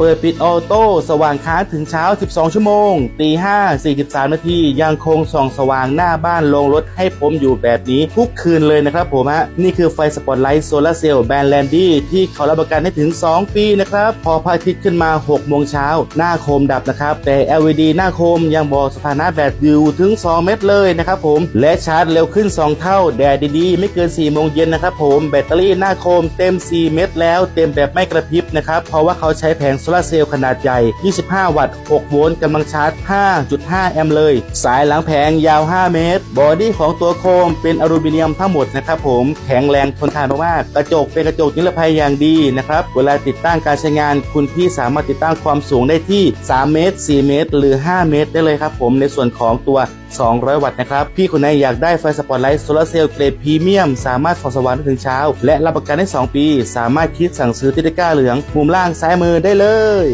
เปิดปิดออโต้สว่างค้างถึงเช้า 12 ชั่วโมง ตี5 43 นาที ยังคงส่องสว่างหน้าบ้านลงรถให้ผมอยู่แบบนี้ ทุกคืนเลยนะครับผมฮะ นี่คือไฟสปอตไลท์โซลาร์เซลล์แบรนด์แลนดี้ที่เขารับประกันให้ถึง 2 ปีนะครับ พอพระอาทิตย์ขึ้นมา 6 โมงเช้า หน้าโคมดับนะครับ แต่ LED หน้าโคมยังบอกสถานะแบตอยู่ถึง 2 เมตรเลยนะครับผม และชาร์จเร็วขึ้น 2 เท่า แดดดีๆ ไม่เกิน 4 โมงเย็นนะครับผม แบตเตอรี่หน้าโคมเต็ม 4 เม็ดแล้ว เต็มแบบไม่กระพริบนะครับ เพราะว่าเขาใช้แผงโซลาร์เซลล์ขนาดใหญ่ 25 วัตต์ 6 โวลต์กำลังชาร์จ 5.5 แอมป์เลย สายหลังแผงยาว 5 เมตร บอดี้ของตัวโคมเป็นอลูมิเนียมทั้งหมดนะครับผมแข็งแรงทนทานมากๆกระจกเป็นกระจกนิรภัยอย่างดีนะครับ เวลาติดตั้งการใช้งาน คุณพี่สามารถติดตั้งความสูงได้ที่ 3 เมตร 4 เมตร หรือ 5 เมตร ได้เลยครับผมในส่วนของตัว 200 วัตต์นะครับ พี่คนไหนอยากได้ไฟสปอตไลท์โซลาร์เซลล์เกรดพรีเมียม สามารถส่องสว่างได้ถึงเช้า และรับประกันได้ 2 ปี สามารถคิดสั่งซื้อที่ตะกร้าเหลือง มุมล่างซ้ายมือได้เลย